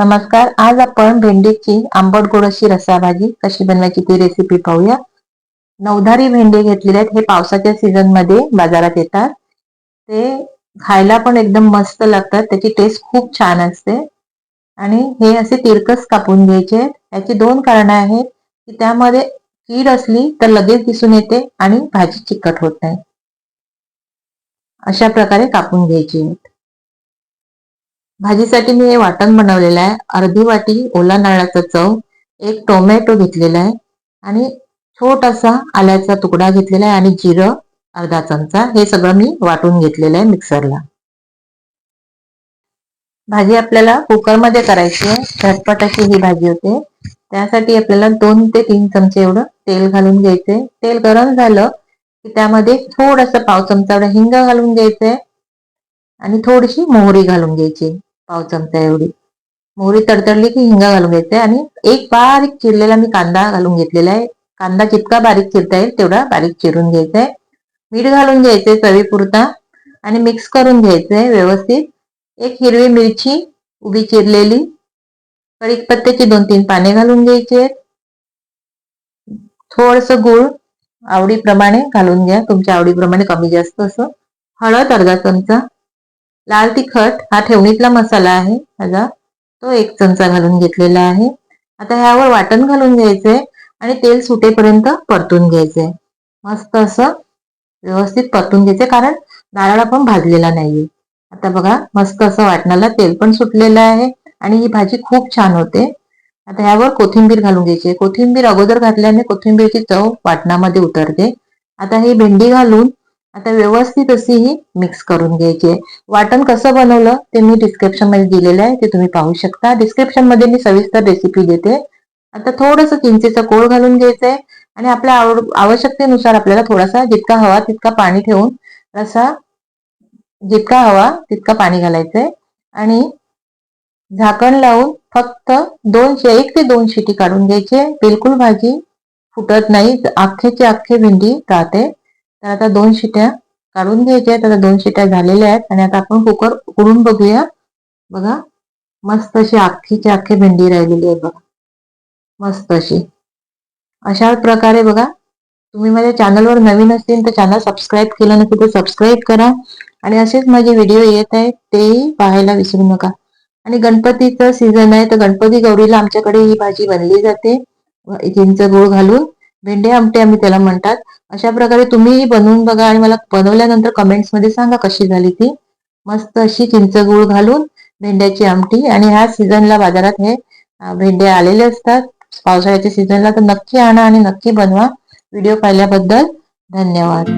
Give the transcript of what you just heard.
नमस्कार आज आपण भेंडीची आंबट गोड अशी रसा भाजी कशी बनवायची ती रेसिपी पाहूया. नवधारी भेंडी घेतलेले आहेत हे पावसाच्या सीझनमध्ये बाजारात येतात. ते खायला पण एकदम मस्त लागतात त्याची टेस्ट खूप छान असते. आणि हे असे तिरकस कापून घ्यायचे याची दोन कारण आहेत की त्यामध्ये कीड असली तर लगेच दिसून येते आणि भाजी चिकट होत नाही. अशा प्रकारे कापून घ्यायची भाजीसाठी मी हे वाटण बनवलेलं आहे. अर्धी वाटी ओला नारळाचा चव एक टोमॅटो घेतलेला आहे आणि छोटासा आल्याचा तुकडा घेतलेला आहे आणि जिरं अर्धा चमचा हे सगळं मी वाटून घेतलेलं आहे मिक्सरला. भाजी आपल्याला कुकरमध्ये करायची आहे. झटपट अशी ही भाजी होते. त्यासाठी आपल्याला दोन ते तीन चमचे एवढं तेल घालून घ्यायचे. तेल गरम झालं की त्यामध्ये थोडस पाव चमचा एवढं हिंग घालून घ्यायचंय आणि थोडीशी मोहरी घालून घ्यायची. पाव चमचा एवढी. मोहरी तडतडली की हिंगा घालून घ्यायचे आणि एक बारीक चिरलेला मी कांदा घालून घेतलेला आहे. कांदा जितका बारीक चिरता येईल तेवढा बारीक चिरून घ्यायचा आहे. मीठ घालून घ्यायचंय चवीपुरता आणि मिक्स करून घ्यायचंय व्यवस्थित. एक हिरवी मिरची उभी चिरलेली. कढीपत्त्याची दोन तीन पाने घालून घ्यायचे थोडस गुळ आवडीप्रमाणे घालून घ्या. तुमच्या आवडीप्रमाणे कमी जास्त असं. हळद अर्धा चमचा. लाल तिखट हा ठेवणीतला मसाला आहे. ह्याचा तो एक चमचा घालून घेतलेला आहे. आता ह्यावर वाटण घालून घ्यायचंय आणि तेल सुटेपर्यंत परतून घ्यायचंय मस्त असं व्यवस्थित परतून घ्यायचंय कारण नारळ आपण भाजलेला नाहीये. आता बघा मस्त असं वाटणाला तेल पण सुटलेलं आहे आणि ही भाजी खूप छान होते. आता ह्यावर कोथिंबीर घालून घ्यायची. कोथिंबीर अगोदर घातल्याने कोथिंबीरची चव वाटणामध्ये उतरते. आता ही भेंडी घालून आता व्यवस्थित अशी ही मिक्स करून घ्यायची. वाटण कसं बनवलं ते मी डिस्क्रिप्शनमध्ये दिलेलं आहे ते तुम्ही पाहू शकता. डिस्क्रिप्शनमध्ये मी सविस्तर रेसिपी देते. आता थोडस चिंचेचा कोळ घालून घ्यायचं आहे आणि आपल्या आवश्यकतेनुसार आपल्याला थोडासा जितका हवा तितका पाणी ठेवून रसा जितका हवा तितका पाणी घालायचंय. आणि झाकण लावून फक्त दोनशे एक ते दोन शिटी काढून घ्यायचे. बिलकुल भाजी फुटत नाही. अख्खेची अख्खे भेंडी राहते. तर आता दोन शिट्या काढून घ्यायच्या आहेत. आता दोन शिट्या झालेल्या आहेत. आणि आता आपण कुकर उकडून बघूया. बघा मस्त अशी अख्खीची अख्खी भेंडी राहिलेली आहे बघा. मस्त अशी. अशा प्रकारे बघा तुम्ही माझ्या चॅनलवर नवीन असतील तर चॅनल सबस्क्राईब केलं नसेल तर सबस्क्राईब करा. आणि असेच माझे व्हिडिओ येत आहेत तेही पाहायला विसरू नका. आणि गणपतीचं सीझन आहे तर गणपती गौरीला आमच्याकडे ही भाजी बनली जाते. चिंच गोळ घालून. भेंडे आमटे आम्ही त्याला म्हणतात. अशा प्रकारे तुम्ही बनवून बघा आणि मला बनवल्यानंतर कमेंट्समध्ये सांगा कशी झाली ती. मस्त अशी चिंच गुळ घालून भेंड्याची आमटी आणि ह्या सीझनला बाजारात हे भेंडे आलेले असतात. पावसाळ्याच्या सीझनला तर नक्की आणा आणि नक्की बनवा. व्हिडिओ पाहिल्याबद्दल धन्यवाद.